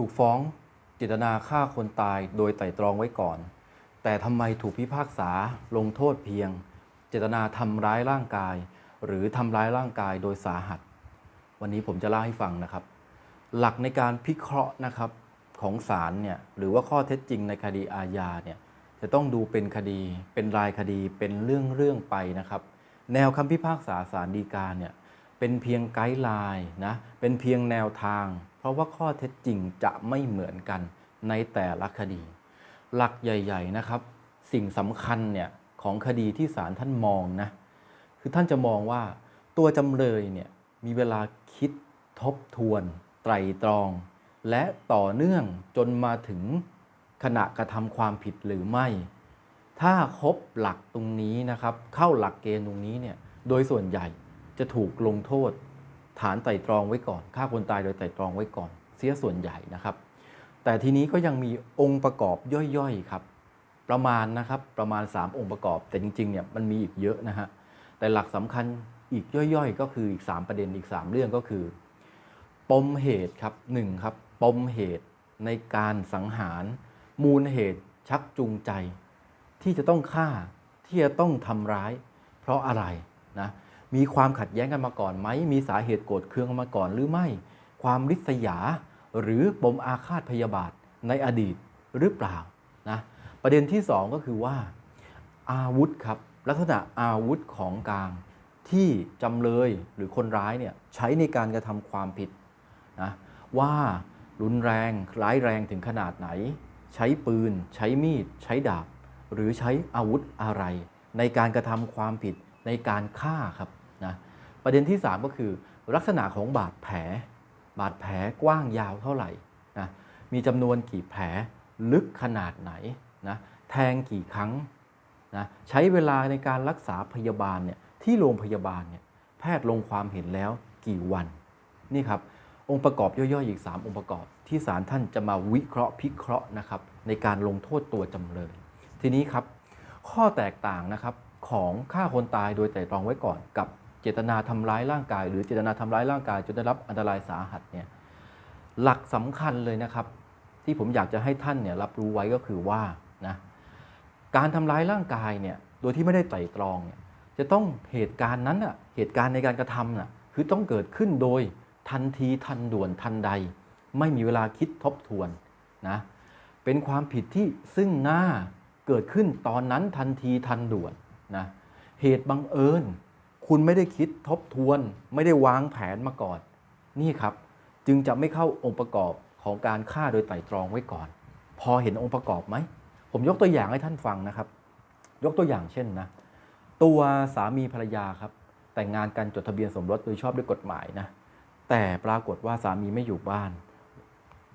ถูกฟ้องเจตนาฆ่าคนตายโดยไตร่ตรองไว้ก่อน แต่ทำไมถูกพิพากษาลงโทษเพียง เจตนาทำร้ายร่างกาย หรือทำร้ายร่างกายโดยสาหัส วันนี้ผมจะเล่าให้ฟังนะครับ หลักในการพิเคราะห์นะครับของศาลเนี่ยหรือว่าข้อเท็จจริงในคดีอาญาเนี่ยจะต้องดูเป็นคดี เป็นรายคดีเป็นเรื่องเรื่องไปนะครับ แนวคำพิพากษาศาลฎีกาเนี่ยเป็นเพียงไกด์ไลน์นะเป็นเพียงแนวทาง เพราะว่าข้อเท็จจริงจะไม่เหมือนกันในแต่ละคดี หลักใหญ่ ๆนะครับ สิ่งสำคัญเนี่ยของคดีที่ศาลท่านมองนะคือท่านจะมองว่าตัวจำเลยเนี่ยมีเวลาคิดทบทวน ไตรตรอง และต่อเนื่องจนมาถึงขณะกระทำความผิดหรือไม่ ถ้าครบหลักตรงนี้นะครับ เข้าหลักเกณฑ์ตรงนี้เนี่ยโดยส่วนใหญ่จะถูกลงโทษ ฐานไต่ตรองไว้ก่อนฆ่าคนตายโดยไต่ตรองไว้ก่อน เสียส่วนใหญ่นะครับ แต่ทีนี้ก็ยังมีองค์ประกอบย่อยๆครับ ประมาณนะครับประมาณ 3 องค์ประกอบ แต่จริงๆเนี่ยมันมีอีกเยอะนะฮะแต่หลักสำคัญอีกย่อยๆ ก็คืออีก 3 ประเด็นอีก 3 เรื่องก็คือ ปมเหตุครับหนึ่งครับปมเหตุในการสังหาร มูลเหตุชักจูงใจ ที่จะต้องฆ่าที่จะต้องทำร้าย เพราะอะไรนะ มีความขัดแย้งกันมาก่อนไหม มีสาเหตุโกรธเคืองกันมาก่อนหรือไม่ ความริษยาหรือปมอาฆาตพยาบาทในอดีตหรือเปล่านะประเด็นที่สองก็คือว่าอาวุธครับลักษณะอาวุธของกลางที่จำเลยหรือคนร้ายเนี่ยใช้ในการกระทำความผิดนะว่ารุนแรงร้ายแรงถึงขนาดไหน ใช้ปืน ใช้มีด ใช้ดาบ หรือใช้อาวุธอะไร ในการกระทำความผิดในการฆ่าครับ ประเด็นที่ 3 ก็คือลักษณะของบาดแผล บาดแผลกว้างยาวเท่าไหร่นะมีจำนวนกี่แผลลึกขนาดไหนนะแทงกี่ครั้งนะใช้เวลาในการรักษาพยาบาลเนี่ยที่โรงพยาบาลเนี่ยแพทย์ลงความเห็นแล้วกี่วันนี่ครับองค์ประกอบย่อยๆ อีก 3 องค์ประกอบ ที่ศาลท่านจะมาวิเคราะห์พิเคราะห์นะครับในการลงโทษตัวจำเลย ทีนี้ครับข้อแตกต่างนะครับของฆ่าคนตายโดยไตร่ตรองไว้ก่อนกับ เจตนาทำร้ายร่างกาย หรือเจตนาทำร้ายร่างกายจนได้รับอันตรายสาหัสเนี่ยหลักสำคัญเลยนะครับ ที่ผมอยากจะให้ท่านเนี่ยรับรู้ไว้ก็คือว่านะการทำร้ายร่างกายเนี่ยโดยที่ไม่ได้ไตร่ตรองเนี่ยจะต้องเหตุการณ์นั้นน่ะเหตุการณ์ในการกระทำน่ะคือต้องเกิดขึ้นโดยทันทีทันด่วนทันใด ไม่มีเวลาคิดทบทวนนะเป็นความผิดที่ซึ่งหน้าเกิดขึ้นตอนนั้นทันทีทันด่วนนะเหตุบังเอิญ คุณไม่ได้คิดทบทวน ไม่ได้วางแผนมาก่อน นี่ครับ จึงจะไม่เข้าองค์ประกอบของการฆ่าโดยไตร่ตรองไว้ก่อน พอเห็นองค์ประกอบไหม ผมยกตัวอย่างให้ท่านฟังนะครับ ยกตัวอย่างเช่นนะ ตัวสามีภรรยาครับ แต่งงานกันจดทะเบียนสมรสโดยชอบด้วยกฎหมายนะ แต่ปรากฏว่าสามีไม่อยู่บ้าน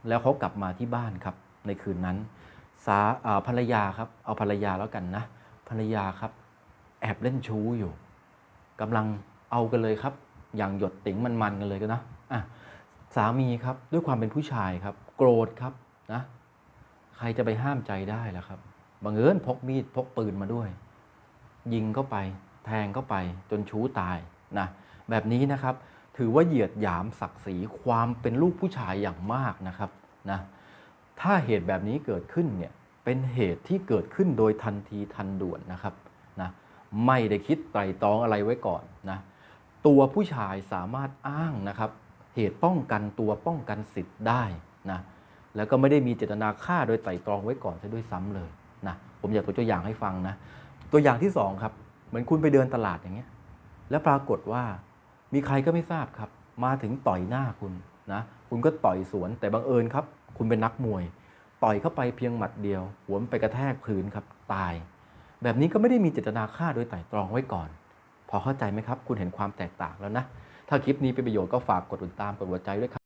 แล้วเขากลับมาที่บ้านครับ ในคืนนั้นสาอ่าภรรยาครับ เอาภรรยาแล้วกันนะ ภรรยาครับ แอบเล่นชู้อยู่ กำลังเอากันเลยครับ อย่างหยดติ๋งมันๆกันเลยก็นะอะสามีครับด้วยความเป็นผู้ชายครับ โกรธครับนะใครจะไปห้ามใจได้ล่ะครับบังเอิญพกมีดพกปืนมาด้วย ยิงเข้าไป แทงเข้าไปจนชู้ตายนะแบบนี้นะครับถือว่าเหยียดหยามศักดิ์ศรีความเป็นลูกผู้ชายอย่างมากนะครับนะถ้าเหตุแบบนี้เกิดขึ้นเนี่ยเป็นเหตุที่เกิดขึ้นโดยทันทีทันด่วนนะครับนะ ไม่ได้คิดไตร่ตรองอะไรไว้ก่อนนะตัวผู้ชายสามารถอ้างนะครับ เหตุป้องกันตัวป้องกันสิทธิ์ได้นะแล้วก็ไม่ได้มีเจตนาฆ่าโดยไตร่ตรองไว้ก่อนซะด้วยซ้ำเลยนะผมอยากตัวอย่างให้ฟังนะตัวอย่างที่สองครับเหมือนคุณไปเดินตลาดอย่างเงี้ยแล้วปรากฏว่ามีใครก็ไม่ทราบครับ มาถึงต่อยหน้าคุณนะคุณก็ต่อยสวนแต่บังเอิญครับ คุณเป็นนักมวย ต่อยเข้าไปเพียงหมัดเดียว หัวมันไปกระแทกพื้นครับตาย แบบนี้ก็ไม่ได้มีเจตนาฆ่าโดยไตร่ตรองไว้ก่อน พอเข้าใจไหมครับ คุณเห็นความแตกต่างแล้วนะ ถ้าคลิปนี้เป็นประโยชน์ก็ฝากกดติดตามกดหัวใจด้วยครับ